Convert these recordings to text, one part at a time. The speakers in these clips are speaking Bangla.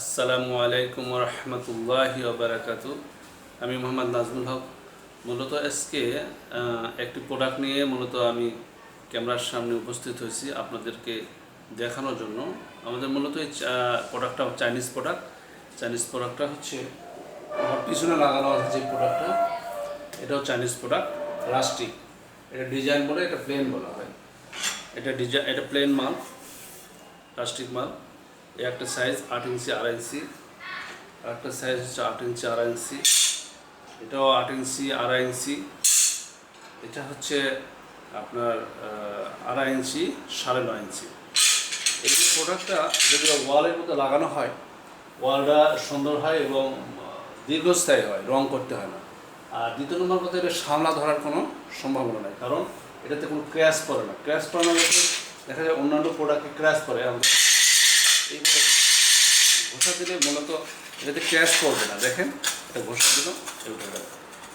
আসসালামু আলাইকুম রহমতুল্লাহ বারাকাত আমি মোহাম্মদ নাজমুল হক। মূলত আজকে একটি প্রোডাক্ট নিয়ে মূলত আমি ক্যামেরার সামনে উপস্থিত হয়েছি আপনাদেরকে দেখানোর জন্য। আমাদের মূলত এই প্রোডাক্টটা চাইনিজ প্রোডাক্ট চাইনিজ প্রোডাক্টটা হচ্ছে, আমার পিছনে লাগানো আছে যে প্রোডাক্টটা এটাও চাইনিজ প্রোডাক্ট প্লাস্টিক এটা ডিজাইন বলে, এটা প্লেন বলা হয়। এটা ডিজাইন এটা প্লেন মাল প্লাস্টিক মাল। একটা সাইজ আট ইঞ্চি, আড়াই ইঞ্চি। একটা সাইজ হচ্ছে আট ইঞ্চি, আড়াই ইঞ্চি। এটাও আট ইঞ্চি, আড়াই ইঞ্চি। এটা হচ্ছে আপনার আড়াই ইঞ্চি, সাড়ে নয় ইঞ্চি। এই প্রোডাক্টটা যদি ওয়ালের মধ্যে লাগানো হয় ওয়ালটা সুন্দর হয় এবং দীর্ঘস্থায়ী হয়, রং করতে হয় না। আর দ্বিতীয় নম্বর কথা, এটা সামলা ধরার কোনো সম্ভাবনা নাই। কারণ এটাতে কোনো ক্র্যাশ পড়ে না। ক্র্যাশ বলতে দেখা যায় অন্যান্য প্রোডাক্টে ক্র্যাশ পড়ে আমরা এইভাবে ঘষা দিলে মূলত এটাতে ক্যাশ পড়বে না, দেখেন? এটা ঘষা দিল গেল।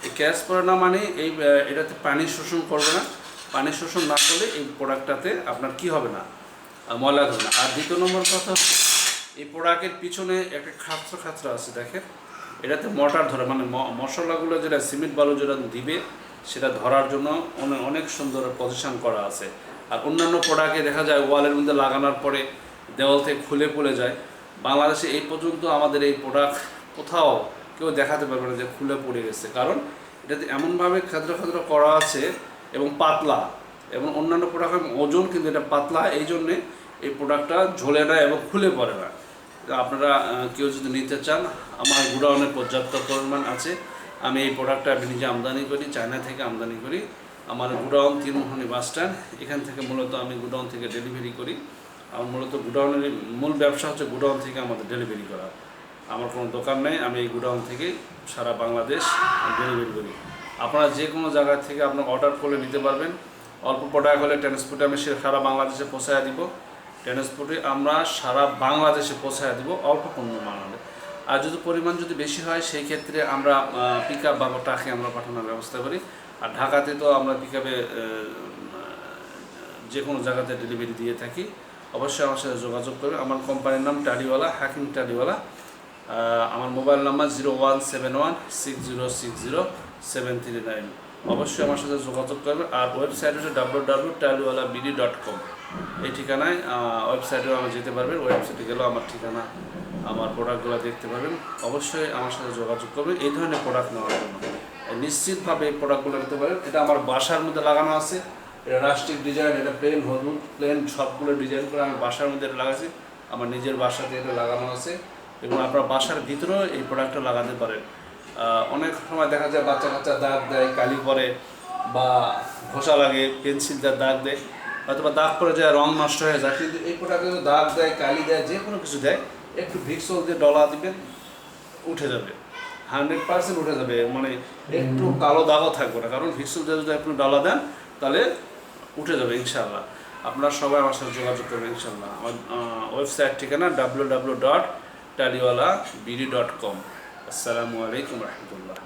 এই ক্যাশ পড়ে না মানে এই এটাতে পানি শোষণ করবে না। পানি শোষণ না করলে এই প্রোডাক্টটাতে আপনার কি হবে না? ময়লা ধরবে না। আর দ্বিতীয় নম্বর কথা এই প্রোডাক্টের পিছনে একটা খাঁচরা খাঁচরা আছে, দেখেন? এটাতে মটার ধরে মানে মশলাগুলো যেটা সিমেন্ট বালু যেটা দিবে, সেটা ধরার জন্য অনেক সুন্দর পজিশন করা আছে। আর অন্যান্য প্রোডাক্টে দেখা যায় ওয়ালের মধ্যে লাগানোর পরে দেওয়াল থেকে খুলে পড়ে যায়। বাংলাদেশে এই পর্যন্ত আমাদের এই প্রোডাক্ট কোথাও কেউ দেখাতে পারবে না যে খুলে পড়ে গেছে। কারণ এটাতে এমনভাবে খাদ্র খাদ্র করা আছে এবং পাতলা এবং অন্যান্য প্রোডাক্টের ওজন কিন্তু এটা পাতলা, এই জন্যে এই প্রোডাক্টটা ঝোলে না এবং খুলে পড়ে না। আপনারা কেউ যদি নিতে চান, আমার গুডাউনে পর্যাপ্ত পরিমাণ আছে। আমি এই প্রোডাক্টটা আমি নিজে আমদানি করি, চায়না থেকে আমদানি করি। আমার গুডাউন তিনমোহনী বাস স্ট্যান্ড, এখান থেকে মূলত আমি গুডাউন থেকে ডেলিভারি করি। মূলত গুডাউনের মূল ব্যবসা হচ্ছে গুডাউন থেকে আমাদের ডেলিভারি করা। আমার কোনো দোকান নেই, আমি এই গুডাউন থেকে সারা বাংলাদেশ ডেলিভারি করি। আপনারা যে কোনো জায়গা থেকে আপনার অর্ডার করে নিতে পারবেন। অল্প প্রোডাক্ট হলে ট্রান্সপোর্টে আমি সারা বাংলাদেশে পৌঁছায় দিব। ট্রান্সপোর্টে আমরা সারা বাংলাদেশে পৌঁছায় দিব অল্প পণ্য মানালে আর যদি পরিমাণ যদি বেশি হয়, সেই ক্ষেত্রে আমরা পিক আপ বা ট্রাকে আমরা পাঠানোর ব্যবস্থা করি। আর ঢাকাতে তো আমরা পিক আপে যে কোনো জায়গাতে ডেলিভারি দিয়ে থাকি। অবশ্যই আমার সাথে যোগাযোগ করবে। আমার কোম্পানির নাম টালিওয়ালা হাকিম টালিওয়ালা আমার mobile number zero one seven one six zero six zero seven three nine অবশ্যই আমার সাথে যোগাযোগ করবে। আর ওয়েবসাইট হচ্ছে W W Taliwala BD dot com এই ঠিকানায় ওয়েবসাইটেও আমি যেতে পারবেন। ওয়েবসাইটে গেলেও আমার ঠিকানা, আমার প্রোডাক্টগুলো দেখতে পারবেন। অবশ্যই আমার সাথে যোগাযোগ করবেন এই ধরনের প্রোডাক্ট নেওয়ার জন্য। নিশ্চিতভাবে এই প্রোডাক্টগুলো নিতে পারেন। এটা আমার বাসার মধ্যে লাগানো আছে। এটা রাষ্ট্রিক ডিজাইন এটা প্লেন হলুদ প্লেন সবগুলো ডিজাইন করে আমি বাসার মধ্যে এটা লাগাচ্ছি। আমার নিজের বাসাতে এটা লাগানো আছে এবং আপনার বাসার ভিতরেও এই প্রোডাক্টটা লাগাতে পারেন। অনেক সময় দেখা যায় বাচ্চা কাচ্চা দাগ দেয়, কালি পরে বা ঘষা লাগে পেন্সিল দেয় দাগ দেয় হয়তো বা দাগ পরে যায়, রং নষ্ট হয়ে যায়। কিন্তু এই প্রোডাক্টে দাগ দেয়, কালি দেয়, যে কোনো কিছু দেয়, একটু ভিক্সল দিয়ে ডলা দিবেন উঠে যাবে। হান্ড্রেড পার্সেন্ট উঠে যাবে মানে একটু কালো দাগও থাকবে না। কারণ ভিক্সল দিয়ে যদি আপনি ডলা দেন, তাহলে উঠে যাবে ইনশাল্লাহ আপনারা সবাই আমার সাথে যোগাযোগ করবেন ইনশাল্লাহ আমার ওয়েবসাইট ঠিকানা W W dot Taliwala BD dot com আসসালামু আলাইকুম রহমতুল্লাহ।